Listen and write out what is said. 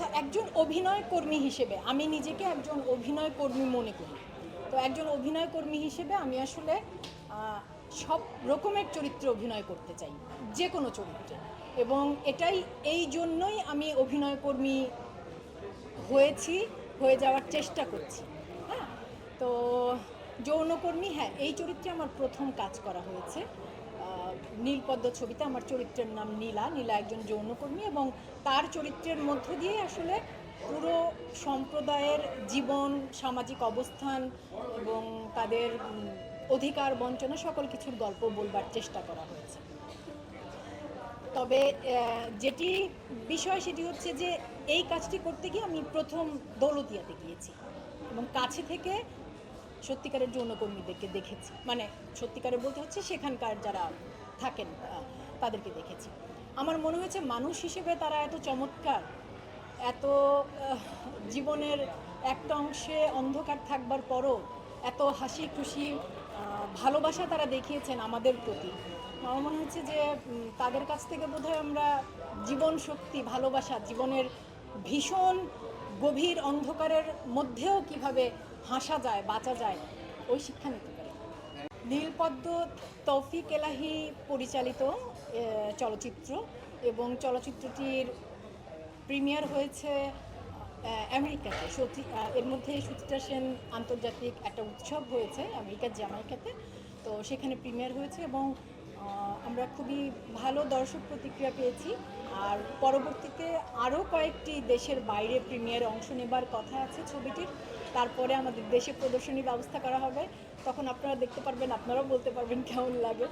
আচ্ছা একজন অভিনয় কর্মী হিসেবে আমি নিজেকে একজন অভিনয় কর্মী মনে করি। তো একজন অভিনয় কর্মী হিসেবে আমি আসলে সব রকমের চরিত্রে অভিনয় করতে চাই যে কোনো চরিত্রে। এবং এটাই, এই জন্যই আমি অভিনয় কর্মী হয়েছি, হয়ে যাওয়ার চেষ্টা করছি হ্যাঁ? তো যৌনকর্মী হ্যাঁ এই চরিত্রে আমার প্রথম কাজ করা হয়েছে। নীলপদ্ম ছবিতে আমার চরিত্রের নাম নীলা। নীলা একজন যৌনকর্মী এবং তার চরিত্রের মধ্য দিয়ে আসলে পুরো সম্প্রদায়ের জীবন, সামাজিক অবস্থান এবং তাদের অধিকার, বঞ্চনা সকল কিছুর গল্প বলবার চেষ্টা করা হয়েছে। তবে যেটি বিষয় সেটি হচ্ছে যে, এই কাজটি করতে গিয়ে আমি প্রথম দৌলতিয়াতে গিয়েছি এবং কাছে থেকে সত্যিকারের যৌনকর্মীদেরকে দেখেছি। মানে সত্যিকারের বলতে হচ্ছে সেখানকার যারা থাকেন তাদেরকে দেখেছি। আমার মনে হয়েছে মানুষ হিসেবে তারা এত চমৎকার, এত জীবনের একটা অংশে অন্ধকার থাকবার পরও এত হাসি খুশি ভালোবাসা তারা দেখিয়েছেন আমাদের প্রতি। আমার মনে হচ্ছে যে তাদের কাছ থেকে বোধহয় আমরা জীবন শক্তি, ভালোবাসা, জীবনের ভীষণ গভীর অন্ধকারের মধ্যেও কীভাবে হাসা যায়, বাঁচা যায়, ওই শিক্ষা নিতে পারি। নীলপদ্ম তৌফিক এলাহি পরিচালিত চলচ্চিত্র এবং চলচ্চিত্রটির প্রিমিয়ার হয়েছে আমেরিকাতে। সতী এর মধ্যে সুচিত্রা সেন আন্তর্জাতিক একটা উৎসব হয়েছে আমেরিকার জামাইকাতে। তো সেখানে প্রিমিয়ার হয়েছে এবং আমরা খুবই ভালো দর্শক প্রতিক্রিয়া পেয়েছি। আর পরবর্তীতে আরও কয়েকটি দেশের বাইরে প্রিমিয়ারে অংশ নেবার কথা আছে ছবিটির। তারপরে আমাদের দেশে প্রদর্শনী ব্যবস্থা করা হবে। তখন আপনারা দেখতে পারবেন, আপনারাও বলতে পারবেন কেমন লাগে।